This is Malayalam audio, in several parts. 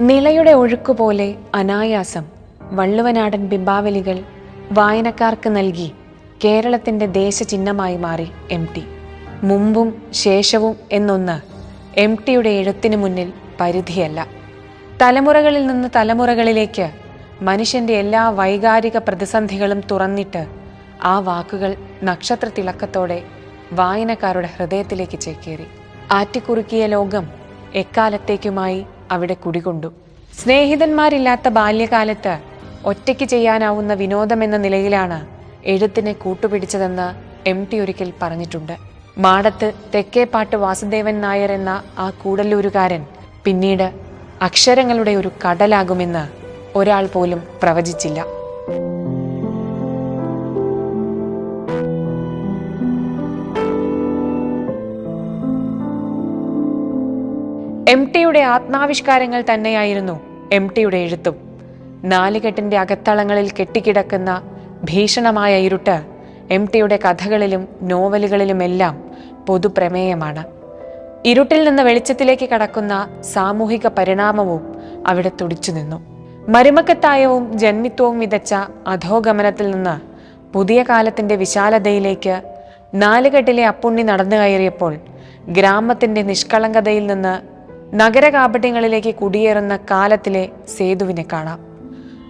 നിളയുടെ ഒഴുക്കുപോലെ അനായാസം വള്ളുവനാടൻ ബിംബാവലികൾ വായനക്കാർക്ക് നൽകി കേരളത്തിന്റെ ദേശചിഹ്നമായി മാറി എം ടി. മുമ്പും ശേഷവും എന്നൊന്ന് എം ടിയുടെ എഴുത്തിന് മുന്നിൽ പരിധിയല്ല. തലമുറകളിൽ നിന്ന് തലമുറകളിലേക്ക് മനുഷ്യന്റെ എല്ലാ വൈകാരിക പ്രതിസന്ധികളും തുറന്നിട്ട് ആ വാക്കുകൾ നക്ഷത്ര തിളക്കത്തോടെ വായനക്കാരുടെ ഹൃദയത്തിലേക്ക് ചേക്കേറി. ആറ്റിക്കുറുക്കിയ ലോകം എക്കാലത്തേക്കുമായി അവിടെ കുടികൊണ്ടു. സ്നേഹിതന്മാരില്ലാത്ത ബാല്യകാലത്ത് ഒറ്റയ്ക്ക് ചെയ്യാനാവുന്ന വിനോദമെന്ന നിലയിലാണ് എഴുത്തിനെ കൂട്ടുപിടിച്ചതെന്ന് എം ടി ഒരിക്കൽ പറഞ്ഞിട്ടുണ്ട്. മാടത്ത് തെക്കേപ്പാട്ട് വാസുദേവൻ നായർ എന്ന ആ കൂടല്ലൂരുകാരൻ പിന്നീട് അക്ഷരങ്ങളുടെ ഒരു കടലാകുമെന്ന് ഒരാൾ പോലും പ്രവചിച്ചില്ല. എം ടിയുടെ ആത്മാവിഷ്കാരങ്ങൾ തന്നെയായിരുന്നു എം ടിയുടെ എഴുത്തും. നാലുകെട്ടിന്റെ അകത്തളങ്ങളിൽ കെട്ടിക്കിടക്കുന്ന ഭീഷണമായ ഇരുട്ട് എം ടിയുടെ കഥകളിലും നോവലുകളിലുമെല്ലാം പൊതുപ്രമേയമാണ്. ഇരുട്ടിൽ നിന്ന് വെളിച്ചത്തിലേക്ക് കടക്കുന്ന സാമൂഹിക പരിണാമവും അവിടെ തുടിച്ചു നിന്നു. മരുമക്കത്തായവും ജന്മിത്വവും വിതച്ച അധോഗമനത്തിൽ നിന്ന് പുതിയ കാലത്തിന്റെ വിശാലതയിലേക്ക് നാലുകെട്ടിലെ അപ്പുണ്ണി നടന്നു കയറിയപ്പോൾ ഗ്രാമത്തിന്റെ നിഷ്കളങ്കതയിൽ നിന്ന് നഗരകാപട്യങ്ങളിലേക്ക് കുടിയേറുന്ന കാലത്തിലെ സേതുവിനെ കാണാം.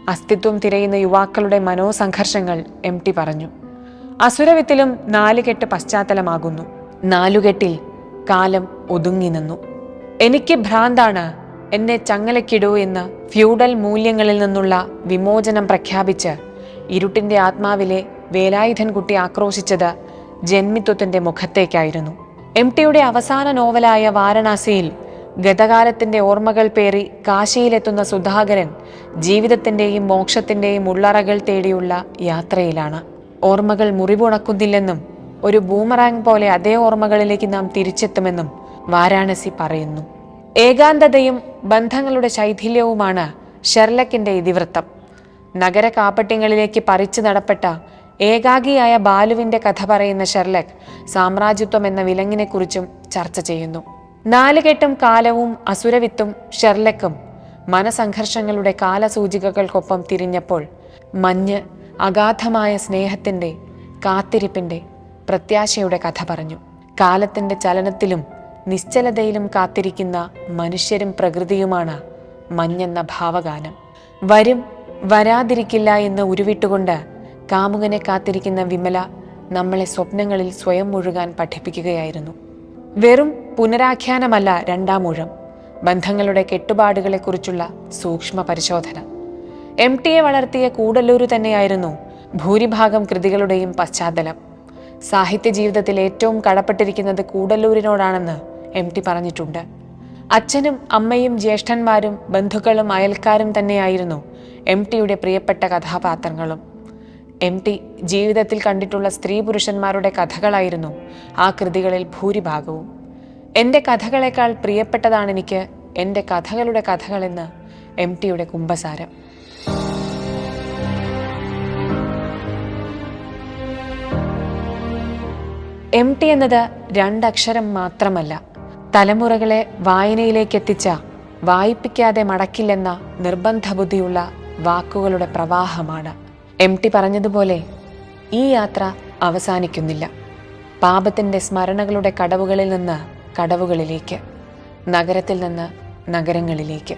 അസ്തിത്വം തിരയുന്ന യുവാക്കളുടെ മനോസംഘർഷങ്ങൾ എം ടി പറഞ്ഞു. അസുരവിത്തിലും നാലുകെട്ട് പശ്ചാത്തലമാകുന്നു. നാലുകെട്ടിൽ കാലം ഒതുങ്ങി നിന്നു. എനിക്ക് ഭ്രാന്താണ് എന്നെ ചങ്ങലക്കിടൂ എന്ന് ഫ്യൂഡൽ മൂല്യങ്ങളിൽ നിന്നുള്ള വിമോചനം പ്രഖ്യാപിച്ച് ഇരുട്ടിന്റെ ആത്മാവിലെ വേലായുധൻ കുട്ടി ആക്രോശിച്ചത് ജന്മിത്വത്തിന്റെ മുഖത്തേക്കായിരുന്നു. എം ടിയുടെ അവസാന നോവലായ വാരണാസിയിൽ ഗതകാലത്തിന്റെ ഓർമ്മകൾ പേറി കാശിയിലെത്തുന്ന സുധാകരൻ ജീവിതത്തിന്റെയും മോക്ഷത്തിന്റെയും ഉള്ളറകൾ തേടിയുള്ള യാത്രയിലാണ്. ഓർമ്മകൾ മുറിവുണക്കുന്നില്ലെന്നും ഒരു ബൂമറാങ് പോലെ അതേ ഓർമ്മകളിലേക്ക് നാം തിരിച്ചെത്തുമെന്നും വാരാണസി പറയുന്നു. ഏകാന്തതയും ബന്ധങ്ങളുടെ ശൈഥില്യവുമാണ് ഷെർലക്കിന്റെ ഇതിവൃത്തം. നഗര കാപ്പട്യങ്ങളിലേക്ക് പറിച്ചു നടപ്പെട്ട ഏകാഗിയായ ബാലുവിന്റെ കഥ പറയുന്ന ഷെർലക് സാമ്രാജ്യത്വം എന്ന വിലങ്ങിനെക്കുറിച്ചും ചർച്ച ചെയ്യുന്നു. നാലുകെട്ടും കാലവും അസുരവിത്തും ഷെർലക്കും മനസംഘർഷങ്ങളുടെ കാലസൂചികകൾക്കൊപ്പം തിരിഞ്ഞപ്പോൾ മഞ്ഞ് അഗാധമായ സ്നേഹത്തിന്റെ കാത്തിരിപ്പിന്റെ പ്രത്യാശയുടെ കഥ പറഞ്ഞു. കാലത്തിന്റെ ചലനത്തിലും നിശ്ചലതയിലും കാത്തിരിക്കുന്ന മനുഷ്യരും പ്രകൃതിയുമാണ് മഞ്ഞെന്ന ഭാവഗാനം. വരും വരാതിരിക്കില്ല എന്ന് ഉരുവിട്ടുകൊണ്ട് കാമുകനെ കാത്തിരിക്കുന്ന വിമല നമ്മളെ സ്വപ്നങ്ങളിൽ സ്വയം മുഴുകാൻ പഠിപ്പിക്കുകയായിരുന്നു. വെറും പുനരാഖ്യാനമല്ല രണ്ടാം ഊഴം ബന്ധങ്ങളുടെ കെട്ടുപാടുകളെക്കുറിച്ചുള്ള സൂക്ഷ്മ പരിശോധന എം ടിയെ വളർത്തിയ കൂടല്ലൂരു തന്നെയായിരുന്നു ഭൂരിഭാഗം കൃതികളുടെയും പശ്ചാത്തലം. സാഹിത്യ ജീവിതത്തിൽ ഏറ്റവും കടപ്പെട്ടിരിക്കുന്നത് കൂടല്ലൂരിനോടാണെന്ന് എം ടി പറഞ്ഞിട്ടുണ്ട്. അച്ഛനും അമ്മയും ജ്യേഷ്ഠന്മാരും ബന്ധുക്കളും അയൽക്കാരും തന്നെയായിരുന്നു എം ടിയുടെ പ്രിയപ്പെട്ട കഥാപാത്രങ്ങളും. എം ടി ജീവിതത്തിൽ കണ്ടിട്ടുള്ള സ്ത്രീ പുരുഷന്മാരുടെ കഥകളായിരുന്നു ആ കൃതികളിൽ ഭൂരിഭാഗവും. എന്റെ കഥകളെക്കാൾ പ്രിയപ്പെട്ടതാണ് എനിക്ക് എന്റെ കഥകളുടെ കഥകളെന്ന് എം ടിയുടെ കുംഭസാരം. എം ടി എന്നത് രണ്ടക്ഷരം മാത്രമല്ല തലമുറകളെ വായനയിലേക്ക് എത്തിച്ച വായിപ്പിക്കാതെ മടക്കില്ലെന്ന നിർബന്ധ ബുദ്ധിയുള്ള വാക്കുകളുടെ പ്രവാഹമാണ്. എം ടി പറഞ്ഞതുപോലെ ഈ യാത്ര അവസാനിക്കുന്നില്ല. പാപത്തിന്റെ സ്മരണകളുടെ കടവുകളിൽ നിന്ന് കടവുകളിലേക്ക് നഗരത്തിൽ നിന്ന് നഗരങ്ങളിലേക്ക്.